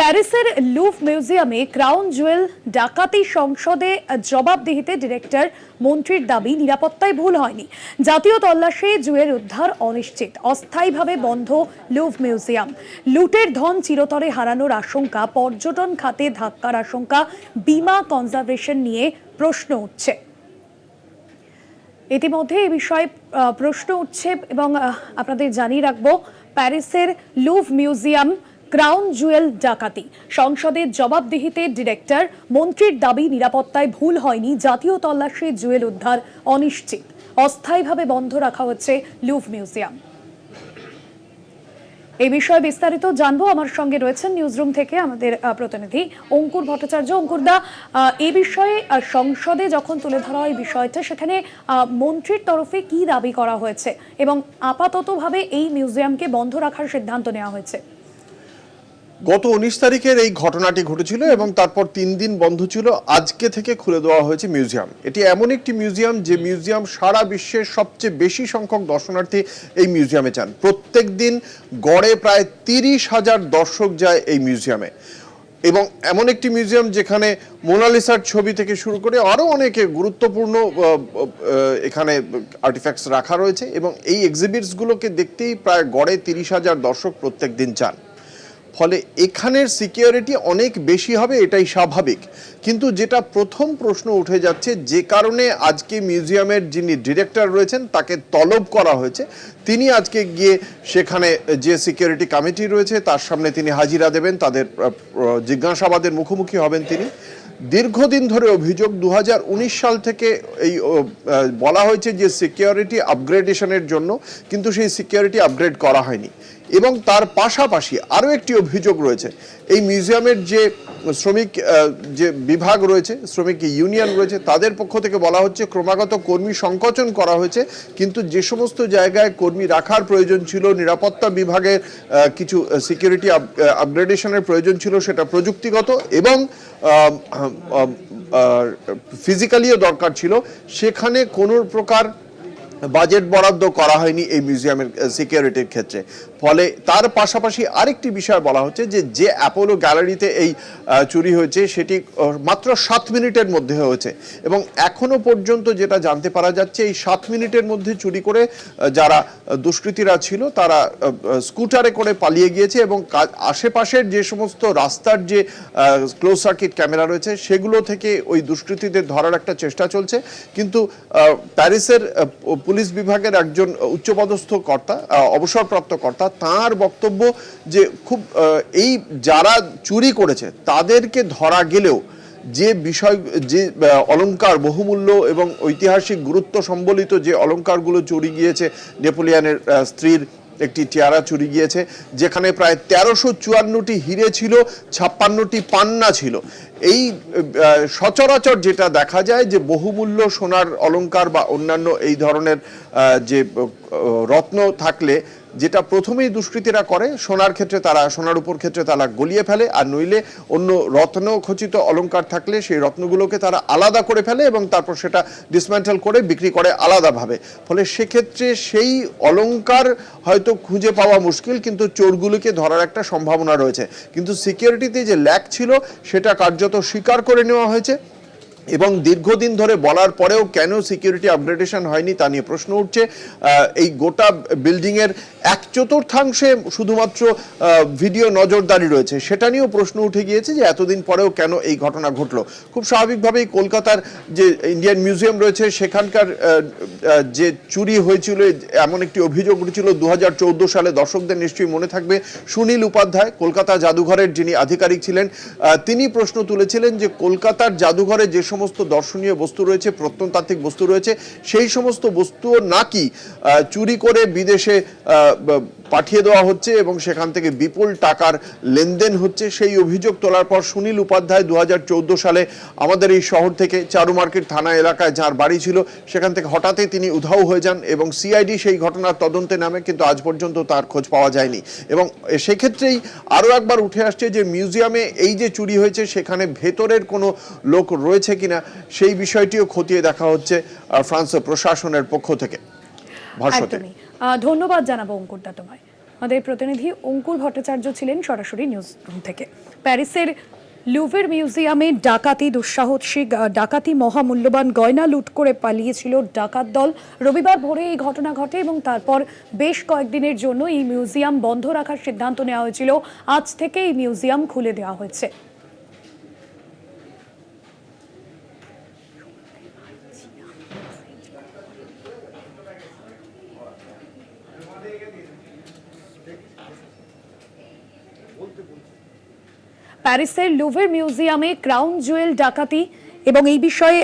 প্যারিসের লুভ মিউজিয়ামে ক্রাউন জুয়েল ডাকাতি সংসদে জবাবদিহিতে ডিরেক্টর মন্ত্রীর দাবি নিরাপত্তায় ভুল হয়নি। জাতীয় তল্লাশি জুয়েল উদ্ধার অনিশ্চিত। অস্থায়ীভাবে বন্ধ লুভ মিউজিয়াম। লুটের ধন চিরতরে হারানোর আশঙ্কা, পর্যটন খাতে ধাক্কার আশঙ্কা, বিমা কনজারভেশন নিয়ে প্রশ্ন উঠছে। ইতিমধ্যে এ বিষয়ে প্রশ্ন উঠছে এবং আপনাদের জানিয়ে রাখব, প্যারিসের লুভ মিউজিয়াম ক্রাউন জুয়েল ডাকাতি। সংসদের জবাবদিহিতে ডিরেক্টর, মন্ত্রীর দাবি নিরাপত্তায় ভুল হয়নি, জাতীয় তল্লাশি, জুয়েল উদ্ধার অনিশ্চিত। অস্থায়ীভাবে বন্ধ রাখা হচ্ছে লুভ মিউজিয়াম। এই বিষয়ে বিস্তারিত জানব। আমার সঙ্গে রয়েছেন নিউজরুম থেকে আমাদের প্রতিনিধি অঙ্কুর ভট্টাচার্য। অঙ্কুরদা এই বিষয়ে সংসদে যখন তুলে ধরা হয় বিষয়টা, সেখানে মন্ত্রীর তরফে কি দাবি করা হয়েছে এবং আপাততভাবে এই মিউজিয়ামকে বন্ধ রাখার সিদ্ধান্ত নেওয়া হয়েছে? গত উনিশ তারিখের এই ঘটনাটি ঘটেছিল এবং তারপর তিন দিন বন্ধ ছিল। আজকে থেকে খুলে দেওয়া হয়েছে মিউজিয়াম। এটি এমন একটি মিউজিয়াম যে মিউজিয়াম সারা বিশ্বের সবচেয়ে বেশি সংখ্যক দর্শনার্থী এই মিউজিয়ামে চান। প্রত্যেক দিন গড়ে প্রায় তিরিশ হাজার দর্শক যায় এই মিউজিয়ামে। এবং এমন একটি মিউজিয়াম যেখানে মোনালিসার ছবি থেকে শুরু করে আরও অনেকে গুরুত্বপূর্ণ এখানে আর্টিফ্যাক্টস রাখা রয়েছে এবং এই এক্সিবিটসগুলোকে দেখতেই প্রায় গড়ে তিরিশ হাজার দর্শক প্রত্যেক দিন যান ফলে এখানের সিকিউরিটি অনেক বেশি হবে, এটাই স্বাভাবিক। কিন্তু যেটা প্রথম প্রশ্ন উঠে যাচ্ছে, যে কারণে আজকে মিউজিয়ামের যিনি ডিরেক্টর রয়েছেন, তাকে তলব করা হয়েছে। তিনি আজকে গিয়ে সেখানে যে সিকিউরিটি কমিটি রয়েছে, তার সামনে তিনি হাজিরা দেবেন, তাদের জিজ্ঞাসাবাদের মুখোমুখি হবেন তিনি। দীর্ঘদিন ধরে অভিযোগ দু হাজার উনিশ সাল থেকে এই বলা হয়েছে যে সিকিউরিটি আপগ্রেডেশনের জন্য, কিন্তু সেই সিকিউরিটি আপগ্রেড করা হয়নি। এবং তার পাশাপাশি আরও একটি অভিযোগ রয়েছে। এই মিউজিয়ামের যে শ্রমিক যে বিভাগ রয়েছে, শ্রমিক ইউনিয়ন রয়েছে, তাদের পক্ষ থেকে বলা হচ্ছে ক্রমাগত কর্মী সংকোচন করা হয়েছে। কিন্তু যে সমস্ত জায়গায় কর্মী রাখার প্রয়োজন ছিল, নিরাপত্তা বিভাগের কিছু সিকিউরিটি আপগ্রেডেশনের প্রয়োজন ছিল, সেটা প্রযুক্তিগত এবং ফিজিক্যালিও দরকার ছিল। সেখানে কোনো প্রকার বাজেট বরাদ্দ করা হয়নি এই মিউজিয়ামের সিকিউরিটির ক্ষেত্রে। ফলে তার পাশাপাশি আরেকটি বিষয় বলা হচ্ছে যে যে অ্যাপোলো গ্যালারিতে এই চুরি হয়েছে সেটি মাত্র সাত মিনিটের মধ্যে হয়েছে। এবং এখনও পর্যন্ত যেটা জানতে পারা যাচ্ছে, এই সাত মিনিটের মধ্যে চুরি করে যারা দুষ্কৃতীরা ছিল, তারা স্কুটারে করে পালিয়ে গিয়েছে এবং আশেপাশের যে সমস্ত রাস্তার যে ক্লোজ সার্কিট ক্যামেরা রয়েছে, সেগুলো থেকে ওই দুষ্কৃতীদের ধরার একটা চেষ্টা চলছে। কিন্তু প্যারিসের পুলিশ বিভাগের একজন উচ্চপদস্থ কর্তা অবসরপ্রাপ্ত কর্তা তার বক্তব্য যে খুব এই যারা চুরি করেছে তাদেরকে ধরা গেলেও যে বিষয় যে আহ, অলংকার বহুমূল্য এবং ঐতিহাসিক গুরুত্ব সম্বলিত যে অলংকারগুলো চুরি গিয়েছে নেপোলিয়ানের স্ত্রীর একটি টিয়ারা চুরি গিয়েছে যেখানে প্রায় তেরোশো চুয়ান্নটি হিরে ছিল ছাপ্পান্নটি পান্না ছিল। এই সচরাচর যেটা দেখা যায় যে বহুমূল্য সোনার অলংকার বা অন্যান্য এই ধরনের যে রত্ন থাকলে যেটা প্রথমেই দুষ্কৃতীরা করে, সোনার ক্ষেত্রে তারা, সোনার উপর ক্ষেত্রে তারা গলিয়ে ফেলে, আর নইলে অন্য রত্ন খচিত অলংকার থাকলে সেই রত্নগুলোকে তারা আলাদা করে ফেলে এবং তারপর সেটা ডিসম্যান্টেল করে বিক্রি করে আলাদাভাবে। ফলে সেক্ষেত্রে সেই অলঙ্কার হয়তো খুঁজে পাওয়া মুশকিল, কিন্তু চোরগুলোকে ধরার একটা সম্ভাবনা রয়েছে। কিন্তু সিকিউরিটিতে যে ল্যাক ছিল, সেটা কার্যত স্বীকার করে নেওয়া হয়েছে। এবং দীর্ঘদিন ধরে বলার পরেও কেন সিকিউরিটি আপগ্রেডেশন হয়নি তা নিয়ে প্রশ্ন উঠছে। এই গোটা বিল্ডিংয়ের এক চতুর্থাংশে শুধুমাত্র ভিডিও নজরদারি রয়েছে। সেটা নিয়েও প্রশ্ন উঠে গিয়েছে যে এতদিন পরেও কেন এই ঘটনা ঘটলো। খুব স্বাভাবিকভাবেই কলকাতার যে ইন্ডিয়ান মিউজিয়াম রয়েছে, সেখানকার যে চুরি হয়েছিল, এমন একটি অভিযোগ উঠেছিল দু হাজার চোদ্দ সালে। দর্শকদের নিশ্চয়ই মনে থাকবে সুনীল উপাধ্যায়, কলকাতা জাদুঘরের যিনি আধিকারিক ছিলেন তিনি প্রশ্ন তুলেছিলেন যে কলকাতার জাদুঘরে যে সমস্ত দর্শনীয় বস্তু রয়েছে প্রত্নতাত্ত্বিক বস্তু রয়েছে সেই সমস্ত বস্তুও নাকি চুরি করে বিদেশে পাঠিয়ে দেওয়া হচ্ছে এবং সেখান থেকে বিপুল টাকার লেনদেন হচ্ছে। সেই অভিযোগ তোলার পর সুনীল উপাধ্যায় দু হাজার চৌদ্দ সালে আমাদের এই শহর থেকে চারু মার্কেট থানা এলাকায় যার বাড়ি ছিল, সেখান থেকে হঠাৎই তিনি উধাও হয়ে যান এবং সিআইডি সেই ঘটনার তদন্তে নামে, কিন্তু আজ পর্যন্ত তার খোঁজ পাওয়া যায়নি। এবং সেক্ষেত্রেই আরও একবার উঠে আসছে যে মিউজিয়ামে এই যে চুরি হয়েছে, সেখানে ভেতরের কোনো লোক রয়েছে কিনা, সেই বিষয়টিও খতিয়ে দেখা হচ্ছে ফ্রান্স প্রশাসনের পক্ষ থেকে। ভাষ্যতে ধন্যবাদ জানাব অঙ্কুরদা তোমায়। আমাদের প্রতিনিধি অঙ্কুর ভট্টাচার্য ছিলেন সরাসরি নিউজ রুম থেকে। প্যারিসের লুভের মিউজিয়ামে ডাকাতি, দুঃসাহসিক ডাকাতি মহামূল্যবান গয়না লুট করে পালিয়েছিল ডাকাত দল। রবিবার ভোরে এই ঘটনা ঘটে এবং তারপর বেশ কয়েকদিনের জন্য এই মিউজিয়াম বন্ধ রাখার সিদ্ধান্ত নেওয়া হয়েছিল। আজ থেকে এই মিউজিয়াম খুলে দেওয়া হয়েছে। প্যারিসের লুভের মিউজিয়ামে ক্রাউন জুয়েল ডাকাতি এবং এই বিষয়ে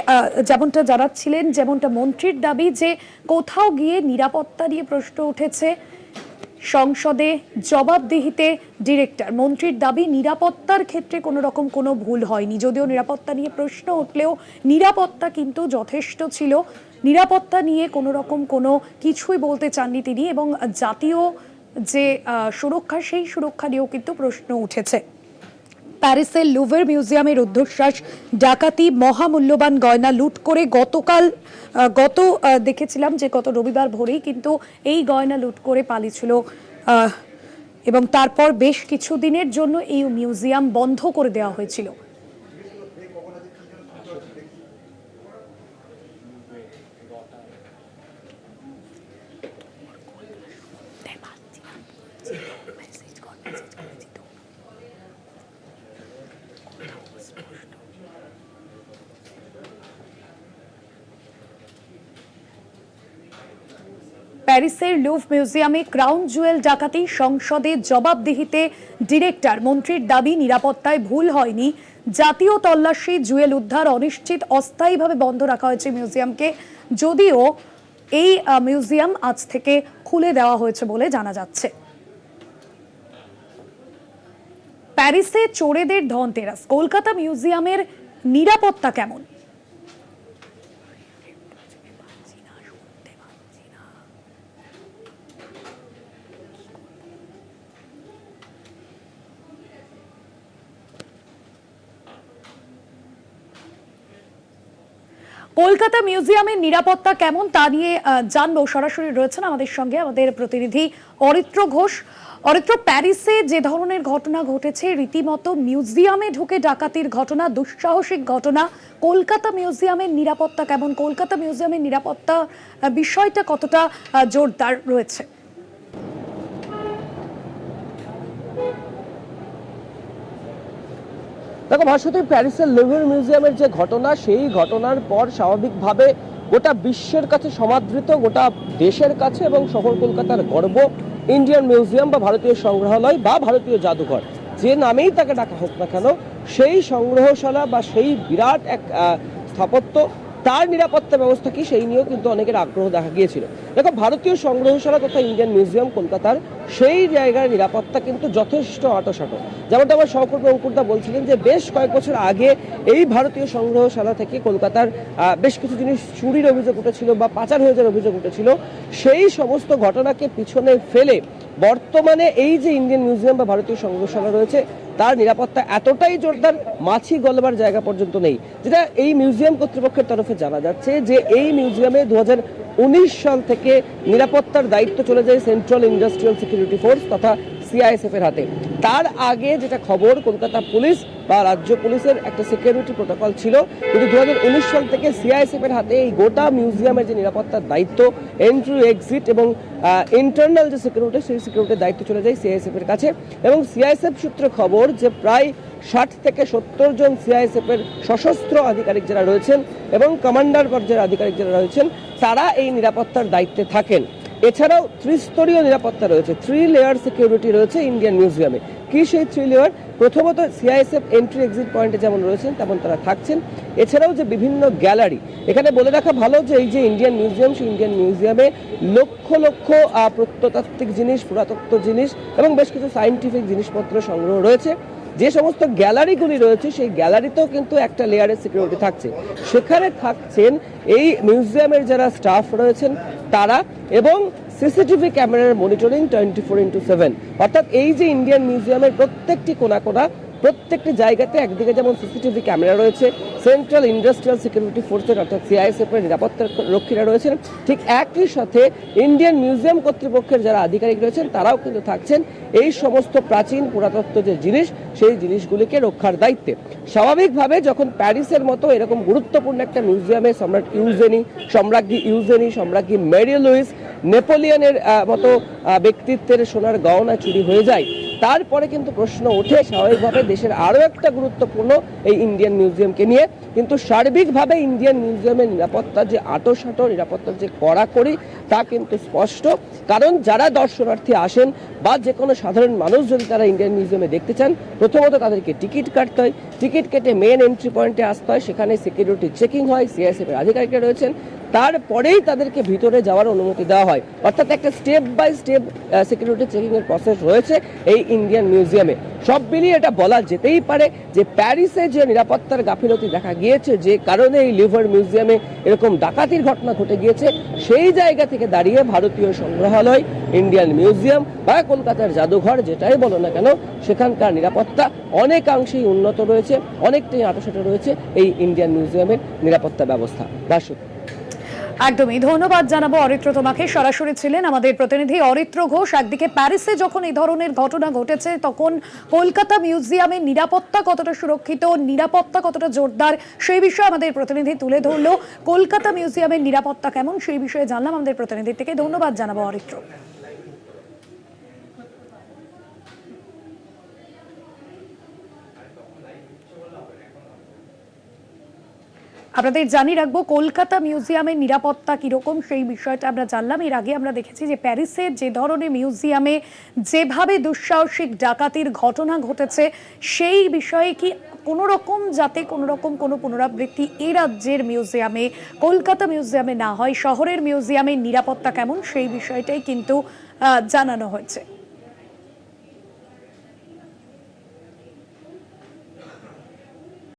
যেমনটা জানাচ্ছিলেন, যেমনটা মন্ত্রীর দাবি যে কোথাও গিয়ে নিরাপত্তা নিয়ে প্রশ্ন উঠেছে, সংসদে জবাবদিহিতে ডিরেক্টর। মন্ত্রীর দাবি, নিরাপত্তার ক্ষেত্রে কোনো রকম কোনো ভুল হয়নি। যদিও নিরাপত্তা নিয়ে প্রশ্ন উঠলেও নিরাপত্তা কিন্তু যথেষ্ট ছিল। নিরাপত্তা নিয়ে কোনো রকম কোনো কিছুই বলতে চাননি তিনি এবং জাতীয় যে সুরক্ষা, সেই সুরক্ষা নিয়েও কিন্তু প্রশ্ন উঠেছে। প্যারিসের লুভের মিউজিয়ামের ঊর্ধ্বশ্বাস, ডাকাতি, মহামূল্যবান গয়না লুট করে গতকাল গত দেখেছিলাম যে গত রবিবার ভোরেই কিন্তু এই গয়না লুট করে পালিয়েছিল এবং তারপর বেশ কিছু দিনের জন্য এই মিউজিয়াম বন্ধ করে দেওয়া হয়েছিল। প্যারিসের লুভ মিউজিয়ামে ক্রাউন জুয়েল ডাকাতি, সংসদে জবাবদিহিতে ডিরেক্টর মন্ত্রীর দাবি নিরাপত্তায় ভুল হয়নি। জাতীয় তল্লাশি, জুয়েল উদ্ধার অনিশ্চিত, অস্থায়ীভাবে বন্ধ রাখা হয়েছে মিউজিয়ামকে। যদিও এই মিউজিয়াম আজ থেকে খুলে দেওয়া হয়েছে বলে জানা যাচ্ছে। প্যারিসে চোরেদের ধনতেরাস, কলকাতা মিউজিয়ামের নিরাপত্তা কেমন? কলকাতা মিউজিয়ামের নিরাপত্তা কেমন তা নিয়ে জানব। সরাসরি রয়েছেন আমাদের সঙ্গে আমাদের প্রতিনিধি অরিত্র ঘোষ। অরিত্র, প্যারিসে যে ধরনের ঘটনা ঘটেছে, রীতিমতো মিউজিয়ামে ঢুকে ডাকাতির ঘটনা, দুঃসাহসিক ঘটনা, কলকাতা মিউজিয়ামের নিরাপত্তা কেমন? কলকাতা মিউজিয়ামের নিরাপত্তা বিষয়টা কতটা জোরদার রয়েছে? দেখো ভাষাতে প্যারিসের লেভার মিউজিয়ামের যে ঘটনা, সেই ঘটনার পর স্বাভাবিকভাবে গোটা বিশ্বের কাছে সমাদৃত, গোটা দেশের কাছে এবং শহর কলকাতার গর্ব ইন্ডিয়ান মিউজিয়াম বা ভারতীয় সংগ্রহালয় বা ভারতীয় জাদুঘর। যে নামেই তাকে ডাকা হোক না কেন, সেই সংগ্রহশালা বা সেই বিরাট এক স্থাপত্য তার নিরাপত্তা ব্যবস্থা কি সেই নিয়েও কিন্তু অনেকের আগ্রহ দেখা গিয়েছিল। দেখো, ভারতীয় সংগ্রহশালা তথা ইন্ডিয়ান মিউজিয়াম কলকাতার সেই জায়গার নিরাপত্তা কিন্তু যথেষ্ট আটোসাটো। যেমনটা আমার সহকর্মী অঙ্কুরদা বলছিলেন যে, বেশ কয়েক বছর আগে এই ভারতীয় সংগ্রহশালা থেকে কলকাতার বেশ কিছু জিনিস চুরির অভিযোগ উঠেছিল বা পাচার হয়ে যাওয়ার অভিযোগ উঠেছিল। সেই সমস্ত ঘটনাকে পিছনে ফেলে বর্তমানে এই যে ইন্ডিয়ান মিউজিয়াম বা ভারতীয় সংগ্রহশালা রয়েছে তার নিরাপত্তা এতটাই জোরদার, মাছি গলবার জায়গা পর্যন্ত নেই। যেটা এই মিউজিয়াম কর্তৃপক্ষের তরফে জানা যাচ্ছে যে এই মিউজিয়ামে দু উনিশ সাল থেকে নিরাপত্তার দায়িত্ব চলে যায় সেন্ট্রাল ইন্ডাস্ট্রিয়াল সিকিউরিটি ফোর্স তথা সিআইএসএফ এর হাতে। তার আগে যেটা খবর, কলকাতা পুলিশ বা রাজ্য পুলিশের একটা সিকিউরিটি প্রোটোকল ছিল, কিন্তু দু হাজার উনিশ সাল থেকে সিআইএসএফ এর হাতে এই গোটা মিউজিয়ামের যে নিরাপত্তার দায়িত্ব এন্ট্রি এক্সিট এবং ইন্টারনাল যে সিকিউরিটি সেই সিকিউরিটির দায়িত্ব চলে যায় সিআইএসএফ এর কাছে। এবং সিআইএসএফ সূত্রে খবর যে প্রায় ষাট থেকে সত্তর জন সিআইএসএফ এর সশস্ত্র আধিকারিক যারা রয়েছেন এবং কমান্ডার পর্যায়ের আধিকারিক যারা রয়েছেন, তারা এই নিরাপত্তার দায়িত্বে থাকেন। এছাড়াও ত্রিস্তরীয় নিরাপত্তা রয়েছে। থ্রি লেয়ার সিকিউরিটি রয়েছে ইন্ডিয়ান মিউজিয়ামে কি সেই থ্রি লেয়ার প্রথমত সিআইএসএফ এন্ট্রি এক্সিট পয়েন্টে যেমন রয়েছেন, তেমন তারা থাকছেন। এছাড়াও যে বিভিন্ন গ্যালারি এখানে বলে রাখা ভালো যে এই যে ইন্ডিয়ান মিউজিয়াম সেই ইন্ডিয়ান মিউজিয়ামে লক্ষ লক্ষ প্রত্নতাত্ত্বিক জিনিস, পুরাতত্ত্ব জিনিস এবং বেশ কিছু সায়েন্টিফিক জিনিসপত্র সংগ্রহ রয়েছে। যে সমস্ত গ্যালারিগুলি রয়েছে, সেই গ্যালারিতেও কিন্তু একটা লেয়ারের সিকিউরিটি থাকছে। সেখানে থাকছেন এই মিউজিয়ামের যারা স্টাফ রয়েছেন, তারা এবং সিসিটিভি ক্যামেরার monitoring twenty four into seven অর্থাৎ এই যে ইন্ডিয়ান মিউজিয়ামের প্রত্যেকটি কোনা কোনা প্রত্যেকটি জায়গাতে একদিকে যেমন সিসিটিভি ক্যামেরা রয়েছে, সেন্ট্রাল ইন্ডাস্ট্রিয়াল সিকিউরিটি ফোর্সের অর্থাৎ সিআইএসএফ এর নিরাপত্তা রক্ষীরা রয়েছেন। ঠিক একই সাথে ইন্ডিয়ান মিউজিয়াম কর্তৃপক্ষের যারা আধিকারিক রয়েছেন, তারাও কিন্তু থাকছেন এই সমস্ত প্রাচীন পুরাতত্ত্ব যে জিনিস, সেই জিনিসগুলিকে রক্ষার দায়িত্বে। স্বাভাবিকভাবে যখন প্যারিসের মতো এরকম গুরুত্বপূর্ণ একটা মিউজিয়ামে সম্রাট ইউজেনি, সম্রাজ্ঞী ইউজেনি, সম্রাজ্ঞী মেরি লুইস, নেপোলিয়নের মতো ব্যক্তিত্বের সোনার গহনা চুরি হয়ে যায় তারপরে কিন্তু প্রশ্ন ওঠে, স্বাভাবিকভাবে দেশের আরও একটা গুরুত্বপূর্ণ এই ইন্ডিয়ান মিউজিয়ামকে নিয়ে। কিন্তু সার্বিকভাবে ইন্ডিয়ান মিউজিয়ামের নিরাপত্তার যে আটোসাটো নিরাপত্তার যে কড়াকড়ি, তা কিন্তু স্পষ্ট। কারণ যারা দর্শনার্থী আসেন বা যে কোনো সাধারণ মানুষ যদি তারা ইন্ডিয়ান মিউজিয়ামে দেখতে চান, প্রথমত তাদেরকে টিকিট কাটতে হয়। টিকিট কেটে মেন এন্ট্রি পয়েন্টে আসতে হয়। সেখানে সিকিউরিটি চেকিং হয়। সিআইএসএফ এর আধিকারিকরা রয়েছেন। তারপরেই তাদেরকে ভিতরে যাওয়ার অনুমতি দেওয়া হয়। অর্থাৎ একটা step by step security checking এর প্রসেস রয়েছে এই ইন্ডিয়ান মিউজিয়ামে সব মিলিয়ে এটা বলা যেতেই পারে যে প্যারিসে যে নিরাপত্তার গাফিলতি দেখা গিয়েছে, যে কারণে এই লিভার মিউজিয়ামে এরকম ডাকাতির ঘটনা ঘটে গিয়েছে, সেই জায়গা থেকে দাঁড়িয়ে ভারতীয় সংগ্রহালয় ইন্ডিয়ান মিউজিয়াম বা কলকাতার জাদুঘর যেটাই বলো না কেন, সেখানকার নিরাপত্তা অনেকাংশেই উন্নত রয়েছে, অনেকটাই আটোসাটো রয়েছে এই ইন্ডিয়ান মিউজিয়ামের নিরাপত্তা ব্যবস্থা। বাসু একদমই। ধন্যবাদ জানাব অরিত্র তোমাকে। সরাসরি ছিলেন আমাদের প্রতিনিধি অরিত্র ঘোষ। একদিকে প্যারিসে যখন এই ধরনের ঘটনা ঘটেছে, তখন কলকাতা মিউজিয়ামের নিরাপত্তা কতটা সুরক্ষিত, নিরাপত্তা কতটা জোরদার, সেই বিষয়ে আমাদের প্রতিনিধি তুলে ধরলো। কলকাতা মিউজিয়ামের নিরাপত্তা কেমন, সেই বিষয়ে জানলাম আমাদের প্রতিনিধি থেকে। ধন্যবাদ জানাব অরিত্র। আপনাদের জানিয়ে রাখব, কলকাতা মিউজিয়ামের নিরাপত্তা কীরকম সেই বিষয়টা আমরা জানলাম। এর আগে আমরা দেখেছি যে প্যারিসের যে ধরনের মিউজিয়ামে যেভাবে দুঃসাহসিক ডাকাতির ঘটনা ঘটেছে, সেই বিষয়ে কি কোনো রকম যাতে কোনো রকম কোনো পুনরাবৃত্তি এ রাজ্যের মিউজিয়ামে, কলকাতা মিউজিয়ামে না হয়, শহরের মিউজিয়ামের নিরাপত্তা কেমন সেই বিষয়টাই কিন্তু জানানো হয়েছে।